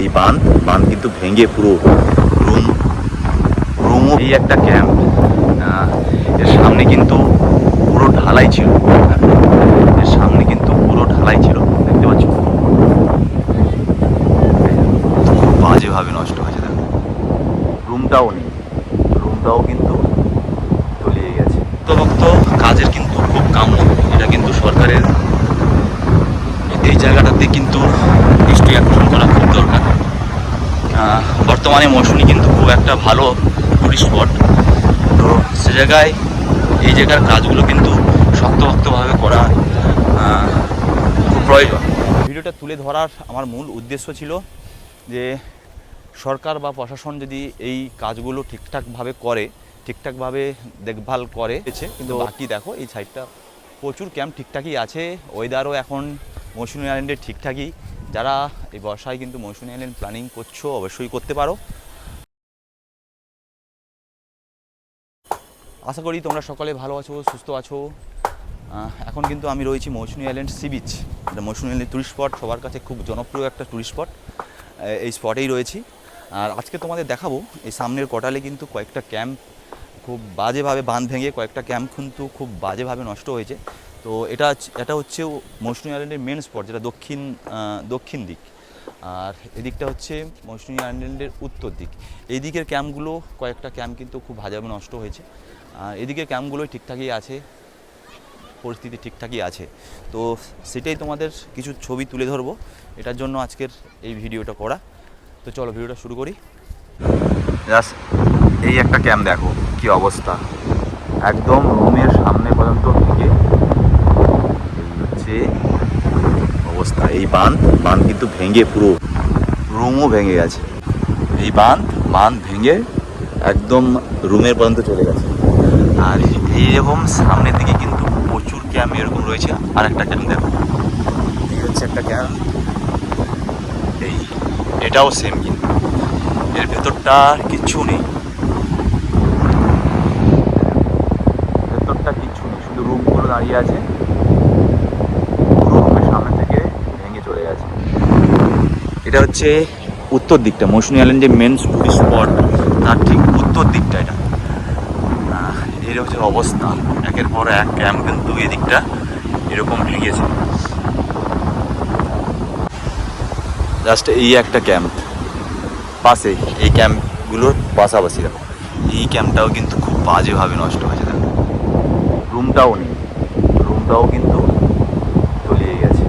এই বাঁধ বাঁধ কিন্তু ভেঙে পুরো রুম, রুমও এই একটা ক্যাম্প এর সামনে কিন্তু পুরো ঢালাই ছিল। এর সামনে কিন্তু পুরো ঢালাই ছিল। দেখতে পাচ্ছ? বাজেভাবে নষ্ট হয়েছে, দেখো। রুমটাও নেই। রুমটাও কিন্তু তলিয়ে গেছে। ভক্ত কাজের কিন্তু খুব কাম্য। এটা কিন্তু সরকারের এই জায়গাটাতে কিন্তু দৃষ্টি আকর্ষণ করা দরকার। বর্তমানে মৌসুমি কিন্তু খুব একটা ভালো টুরিস্ট স্পট তো সে জায়গায় এই জায়গার কাজগুলো কিন্তু শক্তভক্তভাবে করা খুব প্রয়োজন। ভিডিওটা তুলে ধরার আমার মূল উদ্দেশ্য ছিল যে সরকার বা প্রশাসন যদি এই কাজগুলো ঠিকঠাকভাবে করে ঠিকঠাকভাবে দেখভাল করে কিন্তু বাকি দেখো এই সাইডটা প্রচুর ক্যাম্প ঠিকঠাকই আছে ওয়েদারও এখন মৌসুমী আইল্যান্ডে ঠিকঠাকই। যারা এই বর্ষায় কিন্তু মৌসুমী আইল্যান্ড প্ল্যানিং করছ, অবশ্যই করতে পারো। আশা করি তোমরা সকালে ভালো আছো, সুস্থ আছো। এখন কিন্তু আমি রয়েছি মৌসুমী আইল্যান্ড সি বিচ এটা মৌসুমী আইল্যান্ড টুরিস্ট স্পট সবার কাছে খুব জনপ্রিয় একটা টুরিস্ট স্পট এই স্পটেই রয়েছি। আর আজকে তোমাদের দেখাবো, এই সামনের কটালে কিন্তু কয়েকটা ক্যাম্প খুব বাজেভাবে বাঁধ ভেঙে কয়েকটা ক্যাম্প কিন্তু খুব বাজেভাবে নষ্ট হয়েছে। তো এটা এটা হচ্ছে মৌসুমী আইল্যান্ডের মেন স্পট যেটা দক্ষিণ দক্ষিণ দিক। আর এদিকটা হচ্ছে মৌসুমী আইল্যান্ডের উত্তর দিক। এই দিকের ক্যাম্পগুলো, কয়েকটা ক্যাম্প কিন্তু খুব বাজেভাবে নষ্ট হয়েছে। এদিকের ক্যাম্পগুলোই ঠিকঠাকই আছে, পরিস্থিতি ঠিকঠাকই আছে। তো সেটাই তোমাদের কিছু ছবি তুলে ধরবো। এটার জন্য আজকের এই ভিডিওটা করা। তো চলো ভিডিওটা শুরু করি। জাস্ট এই একটা ক্যাম্প দেখো, কি অবস্থা। একদম রুমের সামনে পর্যন্ত ভেঙে এই হচ্ছে অবস্থা। এই বাঁধ বাঁধ কিন্তু ভেঙে পুরো রুমও ভেঙে গেছে। এই বাঁধ বাঁধ ভেঙে একদম রুমের পর্যন্ত চলে গেছে। আর এইরকম সামনের দিকে কিন্তু প্রচুর ক্যাম্প এরকম রয়েছে। আর একটা ক্যাম্প দেখো। এই হচ্ছে একটা ক্যাম্প এই, এটাও সেম কিন্তু। এর ভেতরটা কিচ্ছু নেই। ভেতরটা কিচ্ছু নেই, শুধু রুমগুলো দাঁড়িয়ে আছে পুরো রুমের সামনে থেকে ভেঙে চলে গেছে এটা হচ্ছে উত্তর দিকটা। মৌসুমী আইল্যান্ড যে মেন টুরিস্ট স্পট তার ঠিক উত্তর দিকটা এটা। এর হচ্ছে অবস্থা। একের পর এক ক্যাম্প কিন্তু এদিকটা এরকম ভেঙেছে জাস্ট এই একটা ক্যাম্প পাশে, এই ক্যাম্পগুলোর পাশাপাশি দেখো। এই ক্যাম্পটাও কিন্তু খুব বাজেভাবে নষ্ট হয়েছে, দেখো। রুমটাও নেই। রুমটাও কিন্তু তলিয়ে গেছে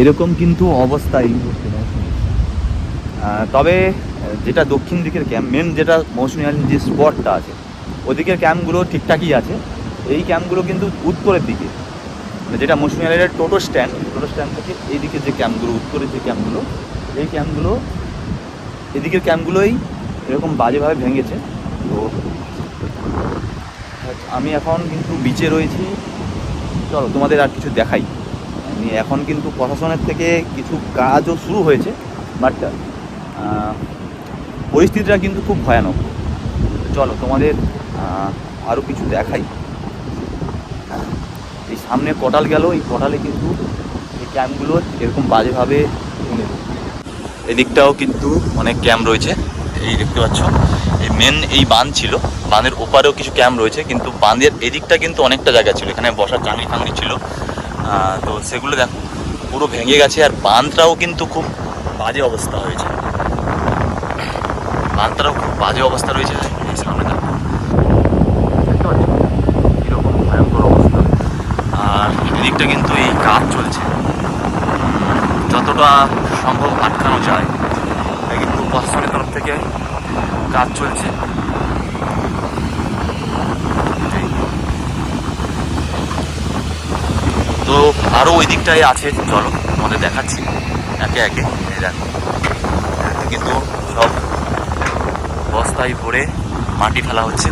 এরকম কিন্তু অবস্থা এই তবে, যেটা দক্ষিণ দিকের ক্যাম্প মেন যেটা মৌসুমী আইল্যান্ড যে স্পটটা আছে, ওদিকের ক্যাম্পগুলো ঠিকঠাকই আছে। এই ক্যাম্পগুলো কিন্তু উত্তরের দিকে। মানে যেটা মৌসুমী আইল্যান্ডের টোটো স্ট্যান্ড টোটো স্ট্যান্ড থেকে এই দিকের যে ক্যাম্পগুলো, উত্তরের যে ক্যাম্পগুলো, এই ক্যাম্পগুলো, এদিকের ক্যাম্পগুলোই এরকম বাজেভাবে ভেঙেছে। তো, আমি এখন কিন্তু বিচে রয়েছি। চলো, তোমাদের আর কিছু দেখাই। এখন কিন্তু প্রশাসনের থেকে কিছু কাজও শুরু হয়েছে বাট পরিস্থিতিটা কিন্তু খুব ভয়ানক। চলো তোমাদের আরও কিছু দেখাই। এই সামনে কটাল গেল, এই কটালে কিন্তু এই ক্যাম্পগুলো এরকম বাজেভাবে এদিকটাও কিন্তু অনেক ক্যাম্প রয়েছে, এই দেখতে পাচ্ছ। এই মেন এই বাঁধ ছিল, বাঁধের ওপারেও কিছু ক্যাম্প রয়েছে, কিন্তু বাঁধের এদিকটা কিন্তু অনেকটা জায়গা ছিল, এখানে বসার চাঙড়ি ফাঙড়ি ছিল। তো সেগুলো দেখো, পুরো ভেঙে গেছে আর বাঁধটাও কিন্তু খুব বাজে অবস্থা হয়েছে। বাঁধটাও খুব বাজে অবস্থা রয়েছে। সামনে ভয়ঙ্কর অবস্থা। আর এদিকটা কিন্তু এই কাজ চলছে। যতটা সম্ভব আটকানো যায়। কিন্তু প্রশাসনের তরফ থেকে কাজ চলছে। তো আরও ওই দিকটায় আছে, চলো, তোমাদের দেখাচ্ছি। একে একে দেখো। কিন্তু সব বস্তায় ভরে মাটি ফেলা হচ্ছে।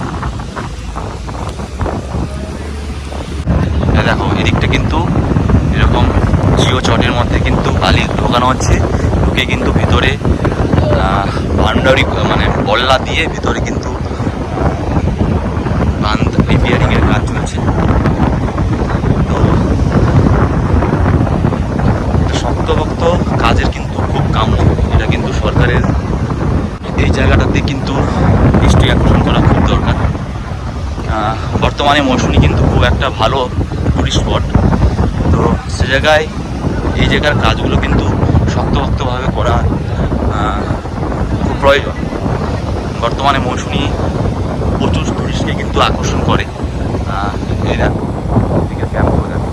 দেখো, এদিকটা কিন্তু এরকম জিও চটের মধ্যে কিন্তু বালি ঢোকানো হচ্ছে। ঢুকে কিন্তু ভিতরে ভান্ডারি মানে বল্লা দিয়ে ভিতরে কিন্তু বান্ধ রিপেয়ারিংয়ের কাজ চলছে তো সরকারের এই জায়গাটাতে কিন্তু দৃষ্টি আকর্ষণ করা খুব দরকার। বর্তমানে মৌসুমি কিন্তু খুব একটা ভালো টুরিস্ট স্পট তো সে জায়গায় এই জায়গার কাজগুলো কিন্তু শক্তভক্তভাবে করা খুব প্রয়োজন। বর্তমানে মৌসুমি প্রচুর টুরিস্টকে কিন্তু আকর্ষণ করে। আহ, এই দেখো এদিকে ক্যাম্পগুলো দেখো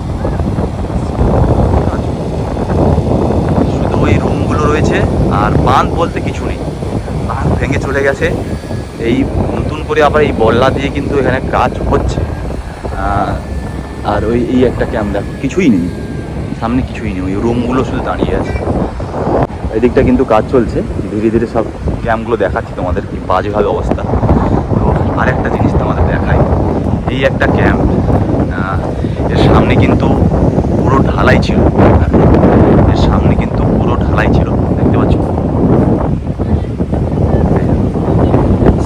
শুধু ওই রুমগুলো রয়েছে আর বাঁধ বলতে কিছু নেই। বাঁধ ভেঙে চলে গেছে। এই নতুন করে আবার এই বল্লা দিয়ে কিন্তু এখানে কাজ হচ্ছে। আর ওই, এই একটা ক্যাম্প দেখো কিছুই নেই। সামনে কিছুই নেই। ওই রুমগুলো শুধু দাঁড়িয়ে আছে। এদিকটা কিন্তু কাজ চলছে। ধীরে ধীরে সব ক্যাম্পগুলো দেখাচ্ছি তোমাদের কি বাজেভাবে অবস্থা। তো আর একটা জিনিস তোমাদের দেখাই। এই একটা ক্যাম্প এর সামনে কিন্তু পুরো ঢালাই ছিল। এর সামনে কিন্তু পুরো ঢালাই ছিল দেখতে পাচ্ছ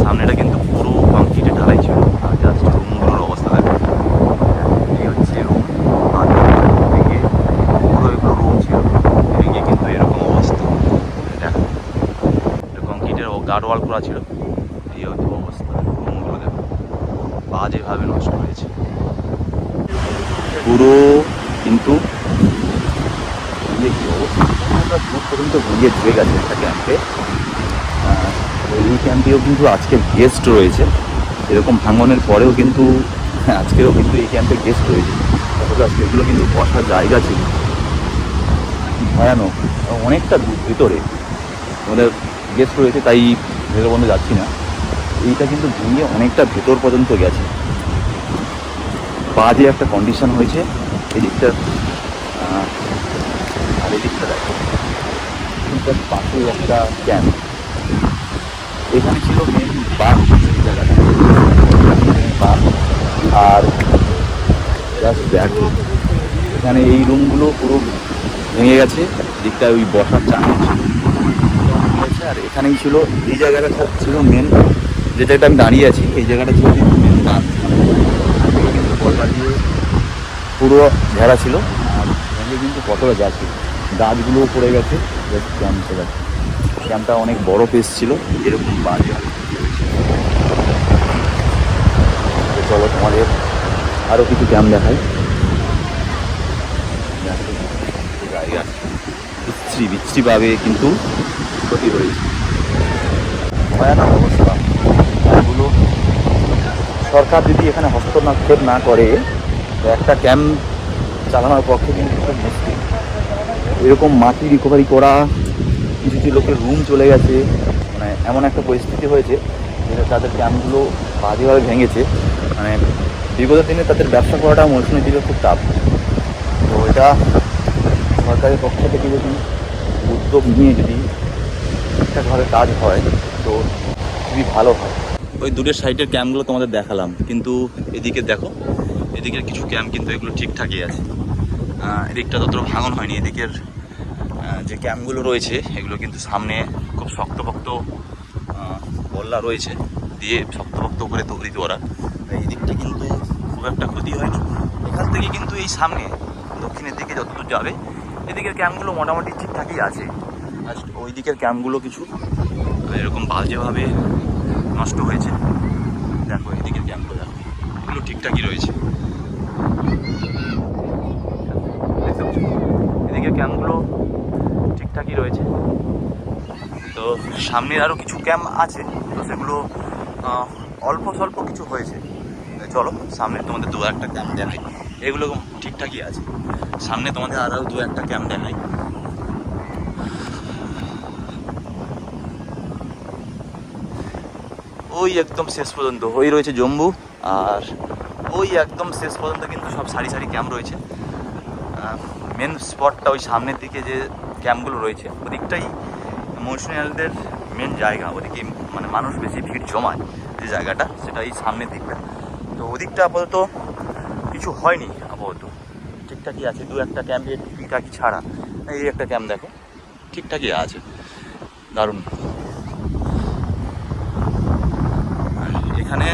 সামনেটা কিন্তু পুরো কংক্রিটে ঢালাই ছিল আর জাস্ট রুমগুলোর অবস্থা দেখো এই হচ্ছে রুম আর দিকে পুরো এগুলো রুম ছিল এদিকে কিন্তু এরকম অবস্থা দেখো এটা গার্ড করা ছিল। এই হচ্ছে অবস্থা রুমগুলো বাজেভাবে নষ্ট হয়েছে। পুরো কিন্তু কি অবস্থা। পর্যন্ত ভেঙে ধুয়ে গেছে একটা ক্যাম্পে এই ক্যাম্পেও কিন্তু আজকের গেস্ট রয়েছে। এরকম ভাঙনের পরেও কিন্তু আজকেও কিন্তু এই ক্যাম্পে গেস্ট রয়েছে। আজকে এগুলো কিন্তু বসার জায়গা ছিল। ভয়ানক, অনেকটা ভিতরে। আমাদের গেস্ট রয়েছে তাই ভেতর বন্ধ যাচ্ছি না এইটা কিন্তু ভেঙে অনেকটা ভেতর পর্যন্ত গেছে। বাজে একটা কন্ডিশন হয়েছে এদিকটা আহ, আর এদিকটা দেখো। এদিকটার পাশে একটা ক্যাম্প এখানে ছিল মেন জায়গাটা। বার আর জাস্ট এখানে এই রুমগুলো পুরো ভেঙে গেছে দিকটা ওই বসার চান হয়েছে আর এখানেই ছিল, এই জায়গাটা ছিল মেন যে জায়গাটা আমি দাঁড়িয়ে আছি, এই জায়গাটা ছিল কিন্তু মেন আগে কিন্তু দিয়ে পুরো ঘেরা ছিল, আর কিন্তু কতটা যাচ্ছিল গাছগুলোও পড়ে গেছে ক্যাম্প ক্যাম্পটা অনেক বড় পেস ছিল, এরকম বাজে চলো তোমাদের আরও কিছু ক্যাম্প দেখাই। আসছে। বিচ্ছিরি, বিচ্ছিরিভাবে কিন্তু ক্ষতি হয়েছে। ভয়ানক অবস্থা। এগুলো সরকার যদি এখানে হস্তক্ষেপ না করে একটা ক্যাম্প চালানোর পক্ষে কিন্তু খুব মুশকিল। এরকম মাটি রিকভারি করা, কিছু কিছু লোকের রুম চলে গেছে মানে এমন একটা পরিস্থিতি হয়েছে যেটা তাদের ক্যাম্পগুলো বাজেভাবে ভেঙেছে। মানে বিগত দিনে তাদের ব্যবসা করাটা মৌসুমী দিকে খুব টাফ তো এটা সরকারের পক্ষ থেকে যদি উদ্যোগ নিয়ে যদি ঠিকঠাকভাবে কাজ হয়, তো খুবই ভালো হয়। ওই দূরের সাইডের ক্যাম্পগুলো তোমাদের দেখালাম, কিন্তু এদিকে দেখো, এদিকের কিছু ক্যাম্প কিন্তু এগুলো ঠিকঠাকই আছে। এদিকটা তত ভাঙন হয়নি, এদিকের যে ক্যাম্পগুলো রয়েছে, এগুলো কিন্তু সামনে খুব শক্তপোক্ত বল্লা রয়েছে, দিয়ে শক্তপোক্ত করে তৈরি করা। এই দিকটা কিন্তু খুব একটা ক্ষতি হয়নি এখান থেকে কিন্তু এই সামনে, দক্ষিণের দিকে যতদূর যাবে, এদিকের ক্যাম্পগুলো মোটামুটি ঠিকঠাকই আছে। আর ওই দিকের ক্যাম্পগুলো কিছু। এরকম বাজেভাবে নষ্ট হয়েছে। দেখো, এদিকের ক্যাম্পগুলো দেখো। এগুলো ঠিকঠাকই রয়েছে। এদিকের ক্যাম্পগুলো ঠিকঠাকই রয়েছে। তো সামনের আরও কিছু ক্যাম্প আছে। তো সেগুলো অল্প স্বল্প কিছু হয়েছে। চলো, সামনে তোমাদের দু একটা ক্যাম্প দেখাই। এগুলো ঠিকঠাকই আছে। সামনে তোমাদের আরও দু একটা ক্যাম্প দেখাই। ওই একদম শেষ পর্যন্ত। ওই রয়েছে জম্বু, আর ওই একদম শেষ পর্যন্ত কিন্তু সব সারি সারি ক্যাম্প রয়েছে। মেন স্পটটা ওই সামনের দিকে যে ক্যাম্পগুলো রয়েছে, ওদিকটাই মৌসুমিয়ালদের মেন জায়গা। ওদিকে মানে মানুষ বেশি ভিড় জমায় যে জায়গাটা সেটা এই সামনের দিকটা। তো ওদিকটা আপাতত কিছু হয়নি আপাতত। ঠিকঠাকই আছে, দু একটা ক্যাম্পে ঠিকঠাকই ছাড়া। এই একটা ক্যাম্প দেখো, ঠিকঠাকই আছে। দারুণ আর এখানে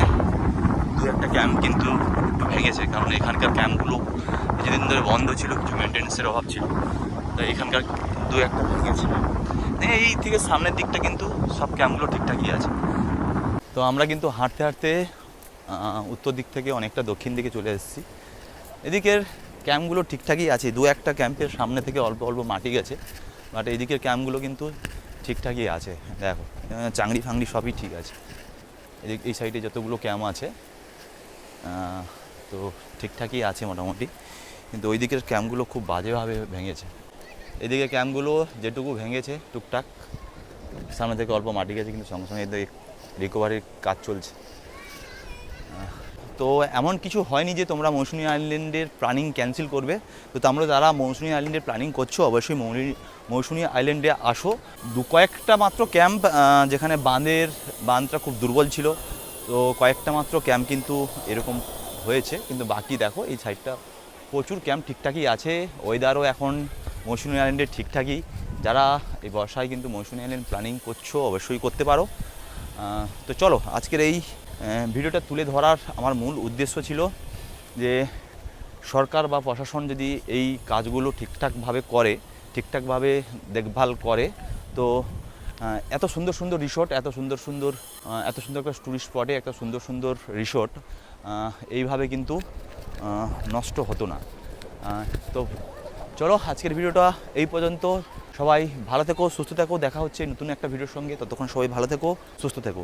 দু একটা ক্যাম্প কিন্তু একটু ভেঙেছে, কারণ এখানকার ক্যাম্পগুলো কিছুদিন ধরে বন্ধ ছিল, কিছু মেনটেন্সের অভাব ছিল। তো এখানকার দু একটা ভেঙেছে। এই থেকে সামনের দিকটা কিন্তু সব ক্যাম্পগুলো ঠিকঠাকই আছে। তো আমরা কিন্তু হাঁটতে হাঁটতে উত্তর দিক থেকে অনেকটা দক্ষিণ দিকে চলে এসেছি। এদিকের ক্যাম্পগুলো ঠিকঠাকই আছে, দু একটা ক্যাম্পের সামনে থেকে অল্প অল্প মাটি গেছে, বাট এদিকের ক্যাম্পগুলো কিন্তু ঠিকঠাকই আছে। দেখো চাংড়ি ফাংড়ি সবই ঠিক আছে। এই সাইডে যতগুলো ক্যাম্প আছে তো ঠিকঠাকই আছে মোটামুটি। কিন্তু ওই দিকের ক্যাম্পগুলো খুব বাজেভাবে ভেঙেছে। এদিকে ক্যাম্পগুলো যেটুকু ভেঙেছে টুকটাক, সামনে থেকে অল্প মাটি গেছে, কিন্তু সঙ্গে সঙ্গে রিকভারির কাজ চলছে। তো এমন কিছু হয়নি যে তোমরা মৌসুমী আইল্যান্ডের প্ল্যানিং ক্যান্সেল করবে। তো তোমরা যারা মৌসুমী আইল্যান্ডের প্ল্যানিং করছ, অবশ্যই মৌসুমী আইল্যান্ডে আসো। দু, কয়েকটা মাত্র ক্যাম্প যেখানে বাঁধের বাঁধটা খুব দুর্বল ছিল। তো কয়েকটা মাত্র ক্যাম্প কিন্তু এরকম হয়েছে। কিন্তু বাকি দেখো, এই সাইডটা প্রচুর ক্যাম্প ঠিকঠাকই আছে। ওয়েদারও এখন মৌসুমী আইল্যান্ডের ঠিকঠাকই। যারা এই বর্ষায় কিন্তু মৌসুমী আইল্যান্ড প্ল্যানিং করছ, অবশ্যই করতে পারো। তো চলো, আজকের এই ভিডিওটা তুলে ধরার আমার মূল উদ্দেশ্য ছিল যে সরকার বা প্রশাসন যদি এই কাজগুলো ঠিকঠাকভাবে করে, ঠিকঠাকভাবে দেখভাল করে, তো এত সুন্দর সুন্দর রিসোর্ট এত সুন্দর সুন্দর এত সুন্দর একটা টুরিস্ট স্পটে একটা সুন্দর সুন্দর রিসোর্ট এইভাবে কিন্তু নষ্ট হতো না। তো চলো আজকের ভিডিওটা এই পর্যন্ত। সবাই ভালো থেকো, সুস্থ থেকো। দেখা হচ্ছে নতুন একটা ভিডিওর সঙ্গে। ততক্ষণ সবাই ভালো থেকো, সুস্থ থেকো।